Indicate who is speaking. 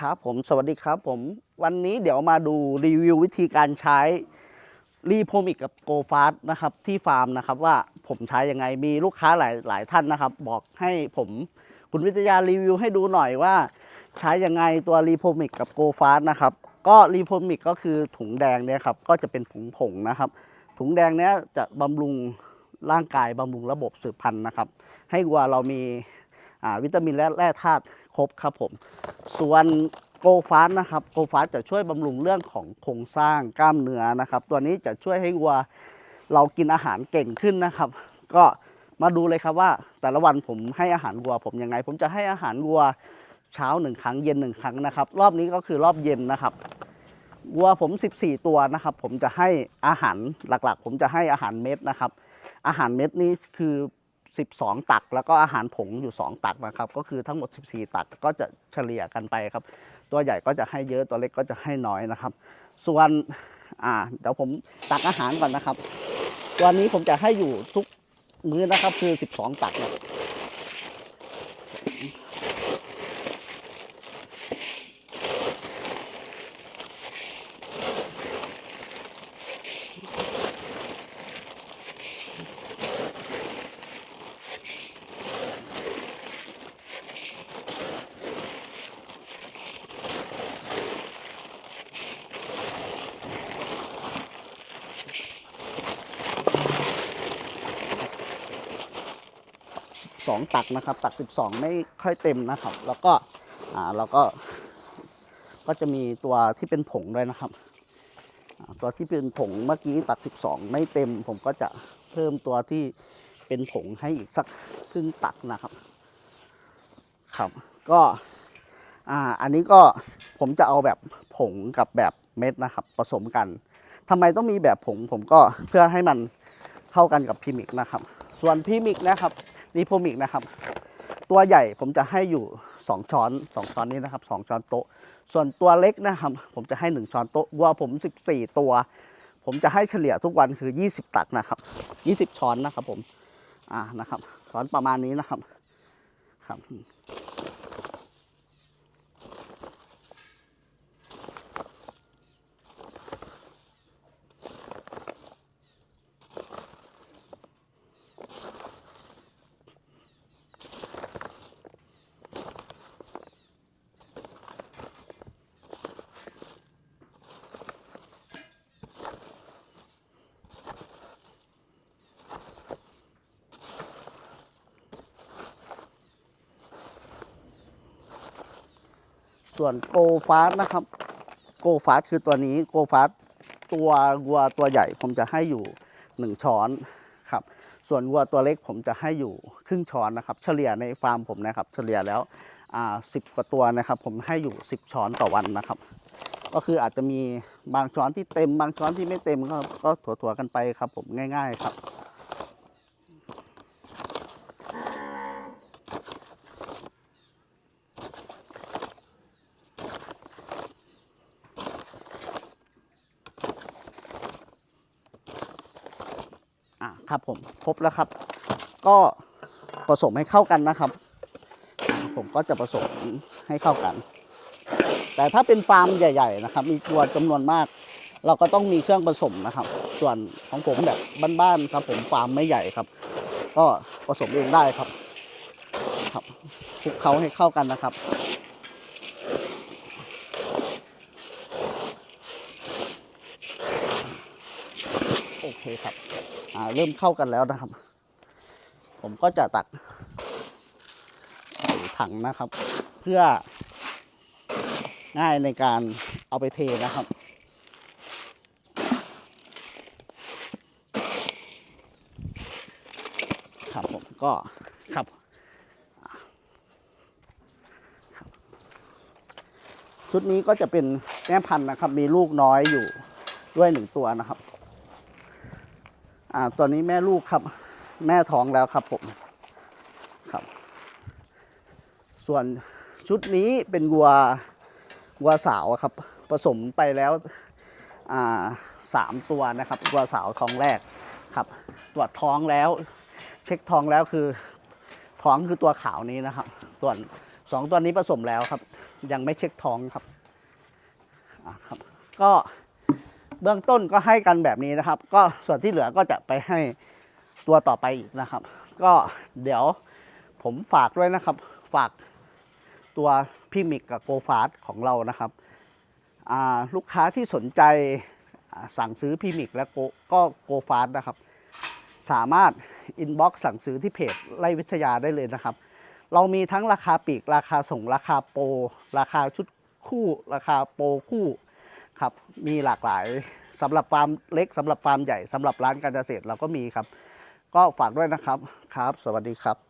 Speaker 1: ครับผมสวัสดีครับผมวันนี้เดี๋ยวมาดูรีวิววิธีการใช้รีโพมิกกับโกฟาสนะครับที่ฟาร์มนะครับว่าผมใช้ยังไงมีลูกค้าหลายหลายท่านนะครับ บอกให้ผมคุณวิทยารีวิวให้ดูหน่อยว่า ใช้ยังไงตัวรีโพมิกกับโกฟาสนะครับก็รีโพมิกก็คือถุงแดงเนี่ยครับก็จะเป็นผงผงๆนะครับ ถุงแดงเนี้ยจะบำรุงร่างกายบำรุงระบบสืบพันธุ์นะครับ ให้วัวเรามี วิตามินและแร่ธาตุครบครับผมส่วนโกฟาสนะครับโกฟาสจะช่วยบำรุงเรื่องของโครงสร้างกล้ามเนื้อนะครับ ตัวนี้จะช่วยให้วัวเรากินอาหารเก่งขึ้นนะครับ ก็มาดูเลยครับว่า แต่ละวันผมให้อาหารวัว ผมยังไง ผมจะให้อาหารวัวเช้าหนึ่งครั้งเย็นหนึ่งครั้งนะครับ รอบนี้ก็คือรอบเย็นนะครับวัวผม 14 ตัวนะครับ ผมจะให้อาหารหลักๆ ผมจะให้อาหารเม็ดนะครับ อาหารเม็ดนี้คือ 12 ตัก แล้วก็อาหารผงอยู่ 2 ตักนะครับ ก็คือทั้งหมด 14 ตักก็จะเฉลี่ยกันไปครับ ตัวใหญ่ก็จะให้เยอะตัวเล็กก็จะให้น้อยนะครับ ส่วนอ่าเดี๋ยวผมตักอาหารก่อนนะครับ วันนี้ผมจะให้อยู่ทุกมื้อนะครับคือ 12 ตักนะ 12 ตักนะครับ ตัก 12 ไม่ค่อยเต็มนะครับ แล้วก็อ่าเราก็ก็จะมีตัวที่เป็นผงด้วยนะครับ ตัวที่เป็นผงเมื่อกี้ตัก 12 ไม่เต็ม ผมก็จะเพิ่มตัวที่เป็นผงให้อีกสักครึ่งตักนะครับ ครับ ก็อ่าอันนี้ก็ผมจะเอาแบบผงกับแบบเม็ดนะครับ ผสมกัน ทำไมต้องมีแบบผงผมก็เพื่อให้มันเข้ากันกับพิมิกนะครับ ส่วนพิมิกนะครับ รีโพมิกนะครับ ตัวใหญ่ผมจะให้อยู่ 2 ช้อน 2 ช้อนนี้นะครับ 2 ช้อนโต๊ะ ส่วนตัวเล็กนะครับ ผมจะให้ 1 ช้อนโต๊ะวัวผม 14 ตัว ผมจะให้เฉลี่ยทุกวันคือ 20 ตักนะครับ 20 ช้อนนะครับผม อ่านะครับ ช้อนประมาณนี้นะครับ ครับ ส่วนโกฟาสนะครับ โกฟาสคือตัวนี้โกฟาสตัววัวตัวใหญ่ผมจะให้อยู่ 1 ช้อนครับ ส่วนวัวตัวเล็กผมจะให้อยู่ครึ่งช้อนนะครับ เฉลี่ยในฟาร์มผมนะครับ เฉลี่ยแล้วอ่าสิบกว่าตัวนะครับ ผมให้อยู่ 10 ช้อนต่อวันนะครับ ก็คืออาจจะมีบางช้อนที่เต็มบางช้อนที่ไม่เต็มก็ก็ถั่วๆกันไปครับ ผมง่าย ๆ ครับ ครับผมครบแล้วครับ ก็ผสมให้เข้ากันนะครับ ผมก็จะผสมให้เข้ากัน แต่ถ้าเป็นฟาร์มใหญ่ ๆ นะครับ มีตัวจำนวนมาก เราก็ต้องมีเครื่องผสมนะครับ ส่วนของผมแบบบ้านๆครับ ผมฟาร์มไม่ใหญ่ครับ ก็ผสมเองได้ครับครับคลุกเคล้าให้เข้ากันนะครับโอเคครับ เริ่มเข้ากันแล้วนะครับ ผมก็จะตักใส่ถังนะครับ เพื่อง่ายในการเอาไปเทนะครับครับผมก็ครับชุดนี้ก็จะเป็นแม่พันธุ์นะครับ มีลูกน้อยอยู่ด้วยหนึ่งตัวนะครับ อ่าตัวนี้แม่ลูกครับ แม่ท้องแล้วครับผมครับ ส่วนชุดนี้เป็นวัววัวสาวครับ ผสมไปแล้วอ่าสามตัวนะครับวัวสาวท้องแรกครับ ตรวจท้องแล้ว เช็คท้องแล้วคือ ท้องคือตัวขาวนี้นะครับ ส่วนสองตัวนี้ผสมแล้วครับ ยังไม่เช็คท้องครับอะครับ ก็ เบื้องต้นก็ให้กันแบบนี้นะครับ ก็ส่วนที่เหลือก็จะไปให้ตัวต่อไปอีกนะครับ ก็เดี๋ยวผมฝากด้วยนะครับ ฝากตัวพี่มิกกับโกฟาสของเรานะครับลูกค้าที่สนใจสั่งซื้อพี่มิกและโกก็โกฟาสนะครับ สามารถอินบ็อกซ์สั่งซื้อที่เพจไล่วิทยาได้เลยนะครับ เรามีทั้งราคาปีกราคาส่งราคาโปรราคาชุดคู่ราคาโปรคู่ ครับมีหลากหลายสำหรับฟาร์มเล็กสำหรับฟาร์มใหญ่สำหรับร้านการเกษตรเราก็มีครับ ก็ฝากด้วยนะครับครับ สวัสดีครับ